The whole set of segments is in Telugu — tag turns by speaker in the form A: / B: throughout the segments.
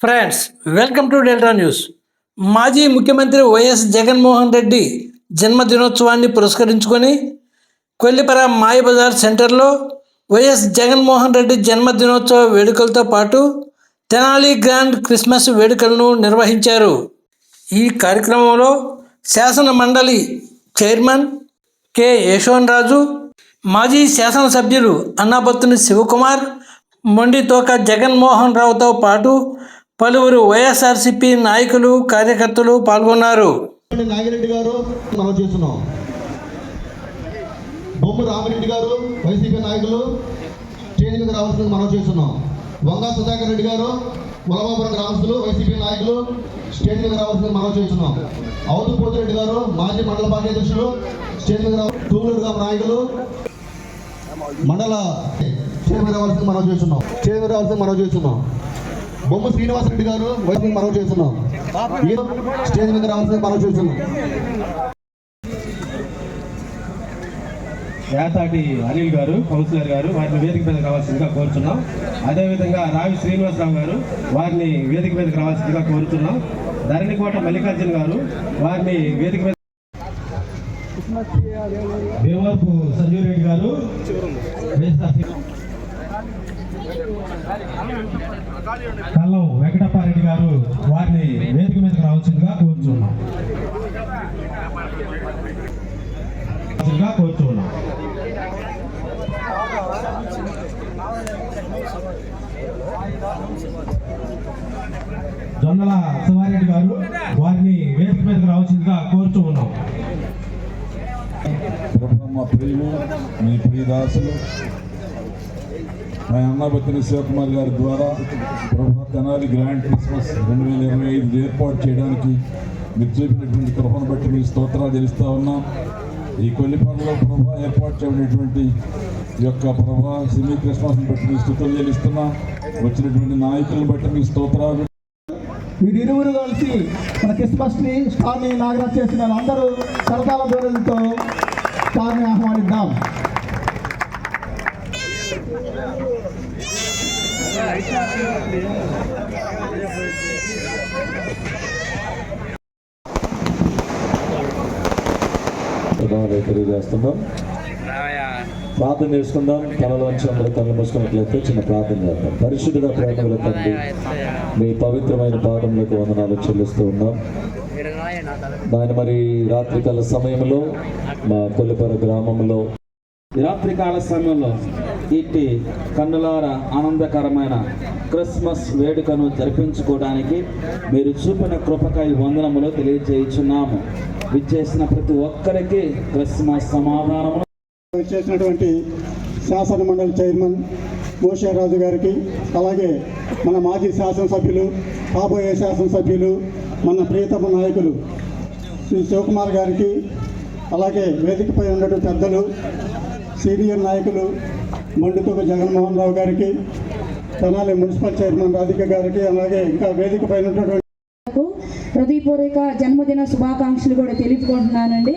A: Friends welcome to Delta news మాజీ ముఖ్యమంత్రి వైఎస్ జగన్మోహన్ రెడ్డి జన్మదినోత్సవాన్ని పురస్కరించుకొని కొల్లిపర మాయబజార్ సెంటర్లో వైఎస్ జగన్మోహన్ రెడ్డి జన్మదినోత్సవ వేడుకలతో పాటు తెనాలి గ్రాండ్ క్రిస్మస్ వేడుకలను నిర్వహించారు. ఈ కార్యక్రమంలో శాసన మండలి చైర్మన్ కె యశోన్ రాజు మాజీ శాసనసభ్యులు అన్నాపత్తుని శివకుమార్ మొండితోక జగన్మోహన్ రావుతో పాటు పలువురు వైఎస్ఆర్సిపి నాయకులు కార్యకర్తలు పాల్గొన్నారు.
B: నాగిరెడ్డి గారు మనం చేస్తున్నాం. బొమ్మ రామిరెడ్డి గారు వైసీపీ నాయకులు స్టేజ్ మీద రావాల్సింది మనం చేస్తున్నాం. వంగా సుధాకర్ రెడ్డి గారు ములమాపురం గ్రామస్తులు వైసీపీ నాయకులు స్టేజ్ మీద రావాల్సింది మనం చేస్తున్నాం. అవధు పోతిరెడ్డి గారు మాజీ మండల పార్టీ అధ్యక్షులు స్టేజ్ మీద టూలూరు గ్రామ నాయకులు మండల స్టేజ్ మీద రావాల్సింది మనం చేస్తున్నాం. స్టేజ్ మీద రావాల్సింది మనం చేస్తున్నాం. బొమ్మ శ్రీనివాసరెడ్డి గారు వైసీపీ మనం చేస్తున్నాం. స్టేజ్ మీద రావాల్సింది మనం చేస్తున్నాం.
C: యాతాటి అనిల్ గారు కౌన్సిలర్ గారు వారిని వేదిక మీద రావాల్సిందిగా కోరుతున్నాం అదేవిధంగా రావి శ్రీనివాసరావు గారు వారిని వేదిక మీదకి రావాల్సిందిగా కోరుతున్నాం ధరణికోట మల్లికార్జున గారు వారిని వేదిక మీద భీమవరపు సంజీవ్ రెడ్డి గారు కల్లం వెంకటప్పారెడ్డి గారు వారిని వేదిక మీదకి రావాల్సిందిగా కోరుచున్నాం. రావాల్సిందిగా జొన్నల శివారెడ్డి గారు వారిని వేదిక మీదకి రావాల్సిందిగా కోరుచూ ఉన్నాం
D: ప్రభు మా ప్రియులు మీ ప్రియదాసులు మా అన్నబత్తిని శివకుమార్ గారి ద్వారా ప్రభుత్వ తెనాలి గ్రాండ్ క్రిస్మస్ రెండు వేల ఇరవై ఐదు ఏర్పాటు చేయడానికి మీరు చూపినటువంటి కృపను బట్టి మీ స్తోత్రాలు తెలుస్తూ ఉన్నాం. ఈ కొల్లిపల్లిలో ప్రభా ఏర్పాటు చేయబడినటువంటి ఈ యొక్క ప్రభా సినీ క్రిస్మస్ని బట్టి మీ స్థుతులు చెల్లిస్తున్నాం. వచ్చినటువంటి నాయకులను బట్టి మీ స్తోత్రాలు.
E: వీరిరువురు కలిసి మన క్రిస్మస్ని స్టార్ని నాగరాజ్ చేసిన అందరూ సరదాల ధోరణితో స్టార్ని ఆహ్వానిద్దాం.
F: తెలియజేస్తున్నాం. ప్రార్థన చేసుకుందాం. తలలోంచి అందరూ కళ్ళు మూసుకున్నట్లయితే చిన్న ప్రార్థన చేద్దాం. పరిశుద్ధుడ ప్రేమల తండ్రి మీ పవిత్రమైన పాదములకు వందనాలు చెల్లిస్తూ ఉన్నాం. నాయన మరి రాత్రికాల సమయంలో మా కొల్లిపర గ్రామంలో
G: రాత్రికాల సమయంలో ఇట్టి కన్నులార ఆనందకరమైన క్రిస్మస్ వేడుకను జరిపించుకోవడానికి మీరు చూపిన కృపకై వందనములు తెలియజేయుచున్నాము. విచ్చేసిన ప్రతి ఒక్కరికి క్రిస్మస్ సమాధానము
E: చేసినటువంటి శాసన మండలి చైర్మన్ మోషారాజు గారికి అలాగే మన మాజీ శాసనసభ్యులు కాబోయే శాసనసభ్యులు మన ప్రియతమ నాయకులు శ్రీ శివకుమార్ గారికి అలాగే వేదికపై ఉన్నటువంటి పెద్దలు సీనియర్ నాయకులు మండుతోక జగన్మోహన్ రావు గారికి తెనాలి మున్సిపల్ చైర్మన్ రాధిక గారికి అలాగే ఇంకా వేదిక
H: పైన హృదయపూర్వక జన్మదిన శుభాకాంక్షలు కూడా తెలుపుకుంటున్నానండి.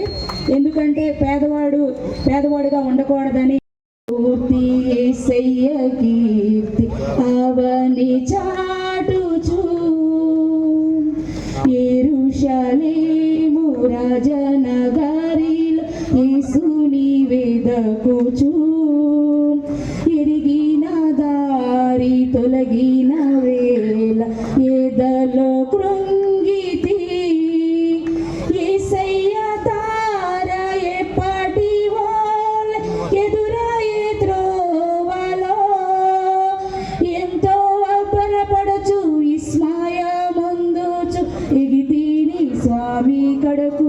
H: ఎందుకంటే పేదవాడు పేదవాడిగా ఉండకూడదని పూర్తి కీర్తి అవని చాటుచూ. ఎరుషలేము దారి తొలగిన వేళ ఏదలో కృంగితి? యేసయ్య తార ఎప్పటి ఎదురాయే త్రోవలో? ఎంతో అబ్బరపడచు ఇస్మాయ ముందుచు ఎగితిని స్వామి కడకు